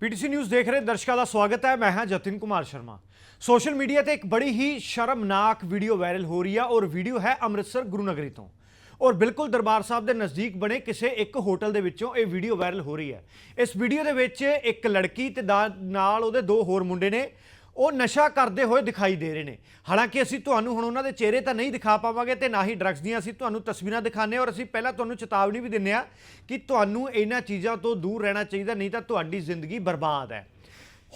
PTC news ਦੇਖ ਰਹੇ ਦਰਸ਼ਕਾਂ ਦਾ ਸਵਾਗਤ ਹੈ। ਮੈਂ ਹਾਂ ਜਤਿਨ ਕੁਮਾਰ ਸ਼ਰਮਾ। ਸੋਸ਼ਲ ਮੀਡੀਆ ਤੇ ਇੱਕ ਬੜੀ ਹੀ ਸ਼ਰਮਨਾਕ ਵੀਡੀਓ ਵਾਇਰਲ ਹੋ ਰਹੀ ਹੈ ਔਰ ਵੀਡੀਓ ਹੈ ਅੰਮ੍ਰਿਤਸਰ ਗੁਰੂ ਨਗਰੀ ਤੋਂ। ਔਰ ਬਿਲਕੁਲ ਦਰਬਾਰ ਸਾਹਿਬ ਦੇ ਨਜ਼ਦੀਕ ਬਣੇ ਕਿਸੇ ਇੱਕ ਹੋਟਲ ਦੇ ਵਿੱਚੋਂ ਇਹ ਵੀਡੀਓ ਵਾਇਰਲ ਹੋ ਰਹੀ ਹੈ। ਇਸ ਵੀਡੀਓ ਦੇ ਵਿੱਚ ਇੱਕ ਲੜਕੀ ਤੇ ਦਾ- ਨਾਲ ਉਹਦੇ ਦੋ ਹੋਰ ਮੁੰਡੇ ਨੇ। ਉਹ ਨਸ਼ਾ ਕਰਦੇ ਹੋਏ ਦਿਖਾਈ ਦੇ ਰਹੇ ਨੇ। ਹਾਲਾਂਕਿ ਅਸੀਂ ਤੁਹਾਨੂੰ ਹੁਣ ਉਹਨਾਂ ਦੇ ਚਿਹਰੇ ਤਾਂ ਨਹੀਂ ਦਿਖਾ ਪਾਵਾਂਗੇ ਤੇ ਨਾ ਹੀ ਡਰੱਗਸ ਦੀਆਂ ਅਸੀਂ ਤੁਹਾਨੂੰ ਤਸਵੀਰਾਂ ਦਿਖਾਣੇ ਔਰ ਅਸੀਂ ਪਹਿਲਾਂ ਤੁਹਾਨੂੰ ਚੇਤਾਵਨੀ ਵੀ ਦਿੰਨੇ ਆ ਕਿ ਤੁਹਾਨੂੰ ਇਹਨਾਂ ਚੀਜ਼ਾਂ ਤੋਂ ਦੂਰ ਰਹਿਣਾ ਚਾਹੀਦਾ, ਨਹੀਂ ਤਾਂ ਤੁਹਾਡੀ ਜ਼ਿੰਦਗੀ ਬਰਬਾਦ ਹੈ।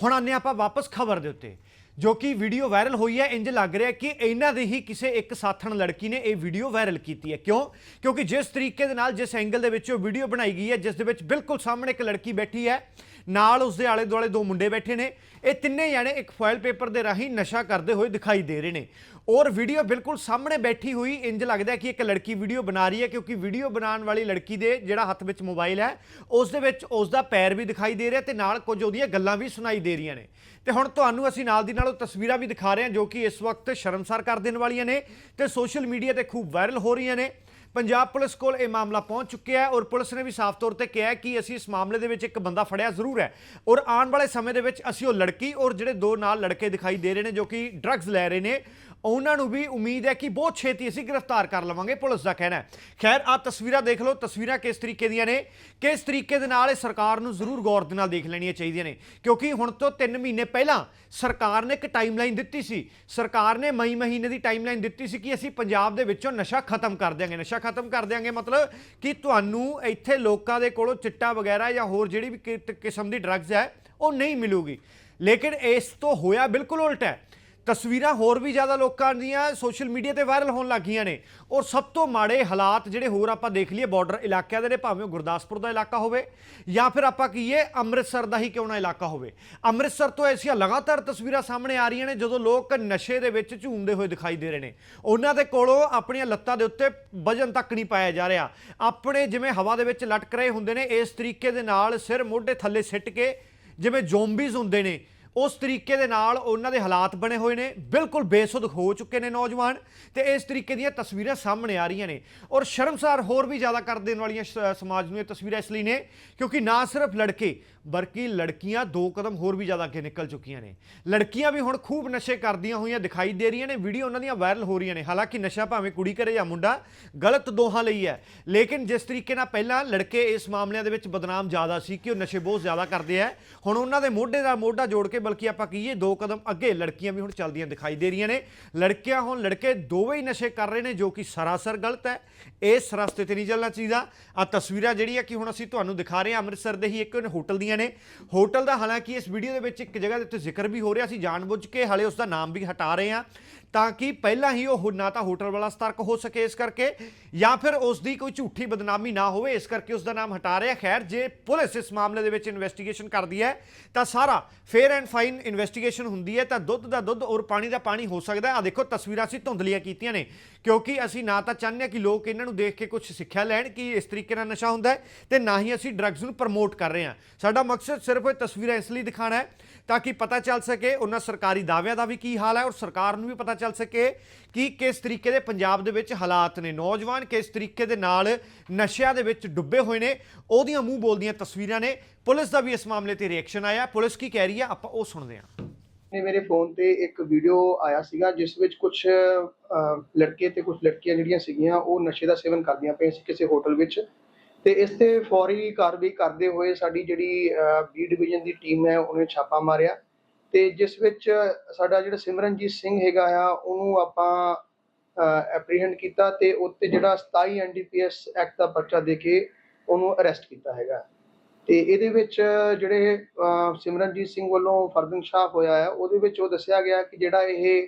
ਹੁਣ ਆਨੇ ਆਪਾਂ ਵਾਪਸ ਖਬਰ ਦੇ ਉੱਤੇ, ਜੋ ਕਿ ਵੀਡੀਓ ਵਾਇਰਲ ਹੋਈ ਹੈ ਇੰਜ ਲੱਗ ਰਿਹਾ ਕਿ ਇਹਨਾਂ ਦੇ ਹੀ ਕਿਸੇ ਇੱਕ ਸਾਥਣ ਲੜਕੀ ਨੇ ਇਹ ਵੀਡੀਓ ਵਾਇਰਲ ਕੀਤੀ ਹੈ। ਕਿਉਂ? ਕਿਉਂਕਿ ਜਿਸ ਤਰੀਕੇ ਦੇ ਨਾਲ, ਜਿਸ ਐਂਗਲ ਦੇ ਵਿੱਚ ਉਹ ਵੀਡੀਓ ਬਣਾਈ ਗਈ ਹੈ, ਜਿਸ ਦੇ ਵਿੱਚ ਬਿਲਕੁਲ ਸਾਹਮਣੇ ਇੱਕ ਲੜਕੀ ਬੈਠੀ ਹੈ ਨਾਲ ਉਸ ਦੇ ਆਲੇ ਦੁਆਲੇ ਦੋ ਮੁੰਡੇ ਬੈਠੇ ਨੇ। ਇਹ ਤਿੰਨੇ ਜਾਣੇ ਇੱਕ ਫੋਇਲ ਪੇਪਰ ਦੇ ਰਾਹੀਂ ਨਸ਼ਾ ਕਰਦੇ ਹੋਏ ਦਿਖਾਈ ਦੇ ਰਹੇ ਨੇ। ਔਰ ਵੀਡੀਓ ਬਿਲਕੁਲ ਸਾਹਮਣੇ ਬੈਠੀ ਹੋਈ ਇੰਜ ਲੱਗਦਾ ਕਿ ਇੱਕ ਲੜਕੀ ਵੀਡੀਓ ਬਣਾ ਰਹੀ ਹੈ, ਕਿਉਂਕਿ ਵੀਡੀਓ ਬਣਾਉਣ ਵਾਲੀ ਲੜਕੀ ਦੇ ਜਿਹੜਾ ਹੱਥ ਵਿੱਚ ਮੋਬਾਈਲ ਹੈ, ਉਸ ਦੇ ਵਿੱਚ ਉਸ ਦਾ ਪੈਰ ਵੀ ਦਿਖਾਈ ਦੇ ਰਿਹਾ ਤੇ ਨਾਲ ਕੁਝ ਉਹਦੀਆਂ ਗੱਲਾਂ ਵੀ ਸੁਣਾਈ ਦੇ ਰਹੀਆਂ ਨੇ। ਤੇ ਹੁਣ ਤੁਹਾਨੂੰ ਅਸੀਂ ਨਾਲ ਦੀ ਨਾਲ ਉਹ ਤਸਵੀਰਾਂ ਵੀ ਦਿਖਾ ਰਹੇ ਹਾਂ ਜੋ ਕਿ ਇਸ ਵਕਤ ਸ਼ਰਮਸਾਰ ਕਰ ਦੇਣ ਵਾਲੀਆਂ ਨੇ ਤੇ ਸੋਸ਼ਲ ਮੀਡੀਆ ਤੇ ਖੂਬ ਵਾਇਰਲ ਹੋ ਰਹੀਆਂ ਨੇ। ਪੰਜਾਬ ਪੁਲਿਸ ਕੋਲ ਇਹ ਮਾਮਲਾ ਪਹੁੰਚ ਚੁੱਕਿਆ ਹੈ ਔਰ ਪੁਲਿਸ ਨੇ ਵੀ ਸਾਫ਼ ਤੌਰ ਤੇ ਕਿਹਾ ਕਿ ਅਸੀਂ ਇਸ ਮਾਮਲੇ ਦੇ ਵਿੱਚ ਇੱਕ ਬੰਦਾ ਫੜਿਆ ਜ਼ਰੂਰ ਹੈ ਔਰ ਆਉਣ ਵਾਲੇ ਸਮੇਂ ਦੇ ਵਿੱਚ ਅਸੀਂ ਉਹ ਲੜਕੀ ਔਰ ਜਿਹੜੇ ਦੋ ਨਾਲ ਲੜਕੇ ਦਿਖਾਈ ਦੇ ਰਹੇ ਨੇ ਜੋ ਕਿ ਡਰੱਗਸ ਲੈ ਰਹੇ ਨੇ ਉਹਨਾਂ ਨੂੰ ਵੀ ਉਮੀਦ ਹੈ ਕਿ ਬਹੁਤ ਛੇਤੀ ਅਸੀਂ ਗ੍ਰਿਫਤਾਰ ਕਰ ਲਵਾਂਗੇ ਪੁਲਿਸ ਦਾ ਕਹਿਣਾ ਹੈ। ਖੈਰ ਆ ਤਸਵੀਰਾਂ ਦੇਖ ਲਓ। ਤਸਵੀਰਾਂ ਕਿਸ ਤਰੀਕੇ ਦੀਆਂ ਨੇ? ਕਿਸ ਤਰੀਕੇ ਦੇ ਨਾਲ ਇਹ ਸਰਕਾਰ ਨੂੰ ਜ਼ਰੂਰ ਗੌਰ ਦੇ ਨਾਲ ਦੇਖ ਲੈਣੀਆਂ ਚਾਹੀਦੀਆਂ ਨੇ? ਕਿਉਂਕਿ ਹੁਣ ਤੋਂ 3 ਮਹੀਨੇ ਪਹਿਲਾਂ ਸਰਕਾਰ ਨੇ ਇੱਕ ਟਾਈਮਲਾਈਨ ਦਿੱਤੀ ਸੀ। ਸਰਕਾਰ ਨੇ ਮਈ ਮਹੀਨੇ ਦੀ ਟਾਈਮਲਾਈਨ ਦਿੱਤੀ ਸੀ ਕਿ ਅਸੀਂ ਪੰਜਾਬ ਦੇ ਵਿੱਚੋਂ ਨਸ਼ਾ ਖਤਮ ਕਰ ਦਿਆਂਗੇ। ਨਸ਼ਾ ਖਤਮ ਕਰ ਦਿਆਂਗੇ ਮਤਲਬ ਕਿ ਤੁਹਾਨੂੰ ਇੱਥੇ ਲੋਕਾਂ ਦੇ ਕੋਲੋਂ ਚਿੱਟਾ ਵਗੈਰਾ ਜਾਂ ਹੋਰ ਜਿਹੜੀ ਵੀ ਕਿ- ਕਿਸਮ ਦੀ ਡਰੱਗਸ ਹੈ, ਉਹ ਨਹੀਂ ਮਿਲੂਗੀ। ਲੇਕਿਨ ਇਸ ਤੋਂ ਹੋਇਆ ਬਿਲਕੁਲ ਉਲਟ ਹੈ। ਤਸਵੀਰਾਂ ਹੋਰ ਵੀ ਜ਼ਿਆਦਾ ਲੋਕਾਂ ਦੀਆਂ ਸੋਸ਼ਲ ਮੀਡੀਆ ਤੇ ਵਾਇਰਲ ਹੋਣ ਲੱਗੀਆਂ ਨੇ। ਔਰ ਸਭ ਤੋਂ ਮਾੜੇ ਹਾਲਾਤ ਜਿਹੜੇ ਹੋਰ ਆਪਾਂ ਦੇਖ ਲਈਏ ਬਾਰਡਰ ਇਲਾਕਿਆਂ ਦੇ ਨੇ, ਭਾਵੇਂ ਉਹ ਗੁਰਦਾਸਪੁਰ ਦਾ ਇਲਾਕਾ ਹੋਵੇ ਜਾਂ ਫਿਰ ਆਪਾਂ ਕਹੀਏ ਅੰਮ੍ਰਿਤਸਰ ਦਾ ਹੀ ਕਿਉਂ ਨਾ ਇਲਾਕਾ ਹੋਵੇ। ਅੰਮ੍ਰਿਤਸਰ ਤੋਂ ਐਸੀਆਂ ਲਗਾਤਾਰ ਤਸਵੀਰਾਂ ਸਾਹਮਣੇ ਆ ਰਹੀਆਂ ਨੇ, ਜਦੋਂ ਲੋਕ ਨਸ਼ੇ ਦੇ ਵਿੱਚ ਝੂਮਦੇ ਹੋਏ ਦਿਖਾਈ ਦੇ ਰਹੇ ਨੇ। ਉਹਨਾਂ ਦੇ ਕੋਲੋਂ ਆਪਣੀਆਂ ਲੱਤਾਂ ਦੇ ਉੱਤੇ ਵਜਨ ਤੱਕ ਨਹੀਂ ਪਾਇਆ ਜਾ ਰਿਹਾ। ਆਪਣੇ ਜਿਵੇਂ ਹਵਾ ਦੇ ਵਿੱਚ ਲਟਕ ਰਹੇ ਹੁੰਦੇ ਨੇ, ਇਸ ਤਰੀਕੇ ਦੇ ਨਾਲ ਸਿਰ ਮੋਢੇ ਥੱਲੇ ਸਿੱਟ ਕੇ ਜਿਵੇਂ ਜ਼ੋਂਬੀਜ਼ ਹੁੰਦੇ ਨੇ ਉਸ ਤਰੀਕੇ ਦੇ ਨਾਲ ਉਹਨਾਂ ਦੇ ਹਾਲਾਤ ਬਣੇ ਹੋਏ ਨੇ, ਬਿਲਕੁਲ ਬੇਸੁੱਧ ਹੋ ਚੁੱਕੇ ਨੇ ਨੌਜਵਾਨ ਤੇ ਇਸ ਤਰੀਕੇ ਦੀਆਂ ਤਸਵੀਰਾਂ ਸਾਹਮਣੇ ਆ ਰਹੀਆਂ ਨੇ। ਔਰ ਸ਼ਰਮਸਾਰ ਹੋਰ ਵੀ ਜ਼ਿਆਦਾ ਕਰ ਦੇਣ ਵਾਲੀਆਂ ਸ- ਸਮਾਜ ਨੂੰ ਇਹ ਤਸਵੀਰਾਂ ਇਸ ਲਈ ਨੇ, ਕਿਉਂਕਿ ਨਾ ਸਿਰਫ ਲੜਕੇ, ਬਲਕਿ ਲੜਕੀਆਂ ਦੋ ਕਦਮ ਹੋਰ ਵੀ ਜ਼ਿਆਦਾ ਅੱਗੇ ਨਿਕਲ ਚੁੱਕੀਆਂ ਨੇ। ਲੜਕੀਆਂ ਵੀ ਹੁਣ ਖੂਬ ਨਸ਼ੇ ਕਰਦੀਆਂ ਹੋਈਆਂ ਦਿਖਾਈ ਦੇ ਰਹੀਆਂ ਨੇ, ਵੀਡੀਓ ਉਹਨਾਂ ਦੀਆਂ ਵਾਇਰਲ ਹੋ ਰਹੀਆਂ ਨੇ। ਹਾਲਾਂਕਿ ਨਸ਼ਾ ਭਾਵੇਂ ਕੁੜੀ ਕਰੇ ਜਾਂ ਮੁੰਡਾ, ਗਲਤ ਦੋਹਾਂ ਲਈ ਹੈ। ਲੇਕਿਨ ਜਿਸ ਤਰੀਕੇ ਨਾਲ ਪਹਿਲਾਂ ਲੜਕੇ ਇਸ ਮਾਮਲਿਆਂ ਦੇ ਵਿੱਚ ਬਦਨਾਮ ਜ਼ਿਆਦਾ ਸੀ ਕਿ ਉਹ ਨਸ਼ੇ ਬਹੁਤ ਜ਼ਿਆਦਾ ਕਰਦੇ ਆ, ਹੁਣ ਉਹਨਾਂ ਦੇ ਮੋਢੇ ਦਾ ਮੋਢਾ ਜੋੜ ਕੇ ਬਲਕਿ ਆਪਾਂ ਕਹੀਏ ਦੋ ਕਦਮ ਅੱਗੇ ਲੜਕੀਆਂ ਵੀ ਹੁਣ ਚੱਲਦੀਆਂ ਦਿਖਾਈ ਦੇ ਰਹੀਆਂ ਨੇ। ਲੜਕੀਆਂ ਹੁਣ ਲੜਕੇ ਦੋਵੇਂ ਹੀ ਨਸ਼ੇ ਕਰ ਰਹੇ ਨੇ, ਜੋ ਕਿ ਸਰਾਸਰ ਗਲਤ ਹੈ। ਇਸ ਰਸਤੇ ਤੇ ਨਹੀਂ ਚੱਲਣਾ ਚਾਹੀਦਾ। ਆ ਤਸਵੀਰਾਂ ਜਿਹੜੀਆਂ ਕਿ ਹੁਣ ਅਸੀਂ ਤੁਹਾਨੂੰ ਦਿਖਾ ਰਹੇ ਹਾਂ, ਅੰਮ੍ਰਿਤਸਰ ਦੇ ਹੀ ਇੱਕ ਹੋਟਲ ਦੀਆਂ ਨੇ। ਹੋਟਲ ਦਾ ਹਾਲਾਂਕਿ ਇਸ ਵੀਡੀਓ ਦੇ ਵਿੱਚ ਇੱਕ ਜਗ੍ਹਾ ਦੇ ਉੱਤੇ ਜ਼ਿਕਰ ਵੀ ਹੋ ਰਿਹਾ ਸੀ ਜਾਣਬੁੱਝ ਕੇ ਹਾਲੇ ਉਸ ਦਾ ਨਾਮ ਵੀ ਹਟਾ ਰਹੇ ਹਾਂ, ਤਾਂ ਕਿ ਪਹਿਲਾਂ ਹੀ ਉਹ ਨਾ ਤਾਂ ਹੋਟਲ ਵਾਲਾ ਸਤਰਕ ਹੋ ਸਕੇ ਇਸ ਕਰਕੇ, ਜਾਂ ਫਿਰ ਉਸ ਦੀ ਕੋਈ ਝੂਠੀ ਬਦਨਾਮੀ ਨਾ ਹੋਵੇ, ਇਸ ਕਰਕੇ ਉਸ ਦਾ ਨਾਮ ਹਟਾ ਰਿਹਾ। ਖੈਰ, ਜੇ ਪੁਲਿਸ ਇਸ ਮਾਮਲੇ ਦੇ ਵਿੱਚ ਇਨਵੈਸਟੀਗੇਸ਼ਨ ਕਰਦੀ ਹੈ, ਤਾਂ ਸਾਰਾ ਫੇਅਰ ਐਂਡ ਫਾਈਨ ਇਨਵੈਸਟੀਗੇਸ਼ਨ ਹੁੰਦੀ ਹੈ ਤਾਂ ਦੁੱਧ ਦਾ ਦੁੱਧ ਔਰ ਪਾਣੀ ਦਾ ਪਾਣੀ ਹੋ ਸਕਦਾ ਆ ਦੇਖੋ, ਤਸਵੀਰਾਂ ਅਸੀਂ ਧੁੰਦਲੀਆਂ ਕੀਤੀਆਂ ਨੇ, ਕਿਉਂਕਿ ਅਸੀਂ ਨਾ ਤਾਂ ਚਾਹੁੰਦੇ ਹਾਂ ਕਿ ਲੋਕ ਇਹਨਾਂ ਨੂੰ ਦੇਖ ਕੇ ਕੁਝ ਸਿੱਖਿਆ ਲੈਣ ਕਿ ਇਸ ਤਰੀਕੇ ਨਾਲ ਨਸ਼ਾ ਹੁੰਦਾ ਹੈ ਤੇ ਨਾ ਹੀ ਅਸੀਂ ਡਰੱਗਸ ਨੂੰ ਪ੍ਰਮੋਟ ਕਰ ਰਹੇ ਹਾਂ। ਸਾਡਾ ਮਕਸਦ ਸਿਰਫ ਇਹ ਤਸਵੀਰਾਂ ਇਸ ਲਈ ਦਿਖਾਣਾ ਹੈ ਤਾਂ ਕਿ ਪਤਾ ਚੱਲ ਸਕੇ ਉਹਨਾਂ ਸਰਕਾਰੀ ਦਾਅਵਿਆਂ ਦਾ ਵੀ ਕੀ ਹਾਲ ਹੈ ਔਰ ਸਰਕਾਰ ਨੂੰ ਵੀ ਪਤਾ ਚੱਲ ਸਕੇ ਕਿ ਕਿਸ ਤਰੀਕੇ ਦੇ ਪੰਜਾਬ ਦੇ ਵਿੱਚ ਹਾਲਾਤ ਨੇ। ਨੌਜਵਾਨ ਕਿਸ ਤਰੀਕੇ ਦੇ ਨਾਲ ਨਸ਼ਿਆਂ ਦੇ ਵਿੱਚ ਡੁੱਬੇ ਹੋਏ ਨੇ। ਉਹਦੀਆਂ ਮੂੰਹ ਬੋਲਦੀਆਂ ਤਸਵੀਰਾਂ ਨੇ। ਪੁਲਿਸ ਦਾ ਵੀ ਇਸ ਮਾਮਲੇ ਤੇ ਰਿਐਕਸ਼ਨ ਆਇਆ। ਪੁਲਿਸ ਕੀ ਕਹਿ ਰਹੀ ਹੈ ਆਪਾਂ ਉਹ ਸੁਣਦੇ ਹਾਂ। ਨੇ ਮੇਰੇ ਫੋਨ ਤੇ ਇੱਕ ਵੀਡੀਓ ਆਇਆ ਸੀਗਾ, ਜਿਸ ਵਿੱਚ ਕੁਝ ਲੜਕੇ ਤੇ ਕੁਝ ਲੜਕੀਆਂ ਜਿਹੜੀਆਂ ਸੀਗੀਆਂ, ਉਹ ਨਸ਼ੇ ਦਾ ਸੇਵਨ ਕਰਦੀਆਂ ਪਈਆਂ ਸੀ ਕਿਸੇ ਹੋਟਲ ਵਿੱਚ। ਤੇ ਇਸ ਤੇ ਫੌਰੀ ਕਾਰਵਾਈ ਕਰਦੇ ਹੋਏ ਸਾਡੀ ਜਿਹੜੀ ਬੀ ਡਿਵੀਜ਼ਨ ਦੀ ਟੀਮ ਹੈ, ਉਹਨੇ ਛਾਪਾ ਮਾਰਿਆ। ਤੇ ਜਿਸ ਵਿੱਚ ਸਾਡਾ ਜਿਹੜਾ ਸਿਮਰਨਜੀਤ ਸਿੰਘ ਹੈਗਾ ਆ, ਉਹਨੂੰ ਆਪਾਂ ਐਪਰੀਹੈਂਡ ਕੀਤਾ ਤੇ ਉੱਤੇ ਜਿਹੜਾ 27 ਐਨਡੀਪੀਐਸ ਐਕਟ ਦਾ ਪਰਚਾ ਦੇ ਕੇ ਉਹਨੂੰ ਅਰੈਸਟ ਕੀਤਾ ਹੈਗਾ। ਤੇ ਇਹਦੇ ਵਿੱਚ ਜਿਹੜੇ ਸਿਮਰਨਜੀਤ ਸਿੰਘ ਵੱਲੋਂ ਫਰਦਿੰਸ਼ਾਹ ਹੋਇਆ ਹੈ ਉਹਦੇ ਵਿੱਚ ਉਹ ਦੱਸਿਆ ਗਿਆ ਕਿ ਜਿਹੜਾ ਇਹ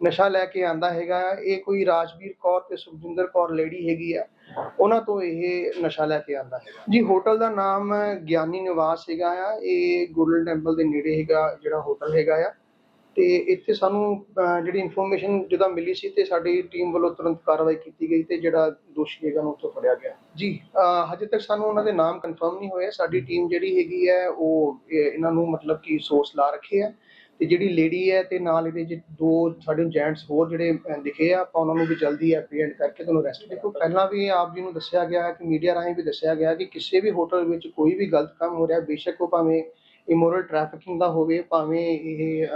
ਨਸ਼ਾ ਲੈ ਕੇ ਆਂਦਾ ਹੈਗਾ ਆ, ਇਹ ਕੋਈ ਰਾਜਵੀਰ ਕੌਰ ਤੇ ਸੁਖਜਿੰਦਰ ਕੌਰ ਲੇਡੀ ਹੈਗੀ ਆ ਉਹਨਾਂ ਤੋਂ ਇਹ ਨਸ਼ਾ ਲੈ ਕੇ ਆਂਦਾ ਹੈਗਾ। ਜੀ ਹੋਟਲ ਦਾ ਨਾਮ ਗਿਆਨੀ ਨਿਵਾਸ ਹੈਗਾ ਆ ਇਹ ਗੋਲਡਨ ਟੈਂਪਲ ਦੇ ਨੇੜੇ ਹੈਗਾ ਜਿਹੜਾ ਹੋਟਲ ਹੈਗਾ ਆ। ਤੇ ਇੱਥੇ ਸਾਨੂੰ ਜਿਹੜੀ ਇਨਫੋਰਮੇਸ਼ਨ ਜਦੋਂ ਮਿਲੀ ਸੀ ਤੇ ਸਾਡੀ ਟੀਮ ਵੱਲੋਂ ਤੁਰੰਤ ਕਾਰਵਾਈ ਕੀਤੀ ਗਈ ਤੇ ਜਿਹੜਾ ਦੋਸ਼ੀ ਹੈਗਾ ਉਹਨੂੰ ਉੱਥੋਂ ਫੜਿਆ ਗਿਆ। ਜੀ ਹਜੇ ਤੱਕ ਸਾਨੂੰ ਉਹਨਾਂ ਦੇ ਨਾਮ ਕਨਫਰਮ ਨਹੀਂ ਹੋਏ। ਸਾਡੀ ਟੀਮ ਜਿਹੜੀ ਹੈਗੀ ਹੈ, ਉਹ ਇਹਨਾਂ ਨੂੰ ਮਤਲਬ ਕਿ ਸੋਰਸ ਲਾ ਰੱਖੇ ਆ। ਤੇ ਜਿਹੜੀ ਲੇਡੀ ਹੈ ਤੇ ਨਾਲ ਇਹਦੇ ਚ ਦੋ ਸਾਡੇ ਜੈਂਟਸ ਹੋਰ ਜਿਹੜੇ ਦਿਖੇ ਆ, ਆਪਾਂ ਉਹਨਾਂ ਨੂੰ ਵੀ ਜਲਦੀ ਐਪਰੀਹੈਂਡ ਕਰਕੇ ਤੁਹਾਨੂੰ ਅਰੈਸਟ ਦੇਖੋ, ਪਹਿਲਾਂ ਵੀ ਆਪ ਜੀ ਨੂੰ ਦੱਸਿਆ ਗਿਆ ਹੈ ਕਿ ਮੀਡੀਆ ਰਾਹੀਂ ਵੀ ਦੱਸਿਆ ਗਿਆ ਕਿ ਕਿਸੇ ਵੀ ਹੋਟਲ ਵਿੱਚ ਕੋਈ ਵੀ ਗਲਤ ਕੰਮ ਹੋ ਰਿਹਾ, ਬੇਸ਼ੱਕ ਉਹ ਭਾਵੇਂ ਇਮੋਰਲ ਟ੍ਰੈਫਿਕਿੰਗ ਦਾ ਹੋਵੇ, ਭਾਵੇਂ ਇਹ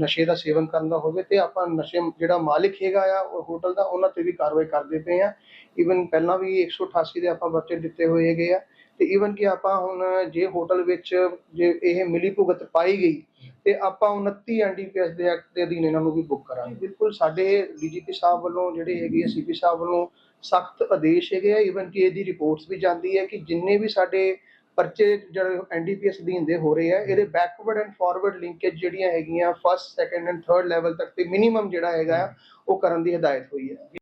ਨਸ਼ੇ ਦਾ ਸੇਵਨ ਕਰਨ ਦਾ ਹੋਵੇ ਤੇ ਆਪਾਂ ਨਸ਼ੇ ਜਿਹੜਾ ਮਾਲਿਕ ਹੈਗਾ ਆ, ਉਹ ਹੋਟਲ ਦਾ, ਉਹਨਾਂ ਤੇ ਵੀ ਕਾਰਵਾਈ ਕਰਦੇ ਪਏ ਆ। ਈਵਨ ਪਹਿਲਾਂ ਵੀ 188 ਦੇ ਆਪਾਂ ਬੱਚੇ ਦਿੱਤੇ ਹੋਏ ਹੈਗੇ ਆ। ਤੇ ਈਵਨ ਕਿ ਆਪਾਂ ਹੁਣ ਜੇ ਹੋਟਲ ਵਿੱਚ ਜੇ ਇਹ ਮਿਲੀ ਭੁਗਤ ਪਾਈ ਗਈ, ਤੇ ਆਪਾਂ 29 ਐਨਡੀਪੀਐਸ ਦੇ ਐਕਟ ਦੇ ਅਧੀਨ ਇਹਨਾਂ ਨੂੰ ਵੀ ਬੁੱਕ ਕਰਾਂਗੇ। ਬਿਲਕੁਲ ਸਾਡੇ ਡੀਜੀਪੀ ਸਾਹਿਬ ਵੱਲੋਂ, ਜਿਹੜੇ ਹੈਗੇ ਆ ਸੀਪੀ ਸਾਹਿਬ ਵੱਲੋਂ ਸਖਤ ਆਦੇਸ਼ ਹੈਗੇ ਆ। ਈਵਨ ਕਿ ਇਹਦੀ ਰਿਪੋਰਟਸ ਵੀ ਜਾਂਦੀ ਹੈ ਕਿ ਜਿੰਨੇ ਵੀ ਸਾਡੇ ਪਰਚੇ ਜਿਹੜੇ ਐਨਡੀਪੀਐਸ ਅਧੀਨ ਦੇ ਹੋ ਰਹੇ ਆ ਇਹਦੇ ਬੈਕਵਰਡ ਐਂਡ ਫਾਰਵਰਡ ਲਿੰਕੇਜ ਜਿਹੜੀਆਂ ਹੈਗੀਆਂ first second and third level ਤੱਕ ਤੇ ਮਿਨੀਮਮ ਜਿਹੜਾ ਹੈਗਾ ਉਹ ਕਰਨ ਦੀ ਹਦਾਇਤ ਹੋਈ ਹੈ।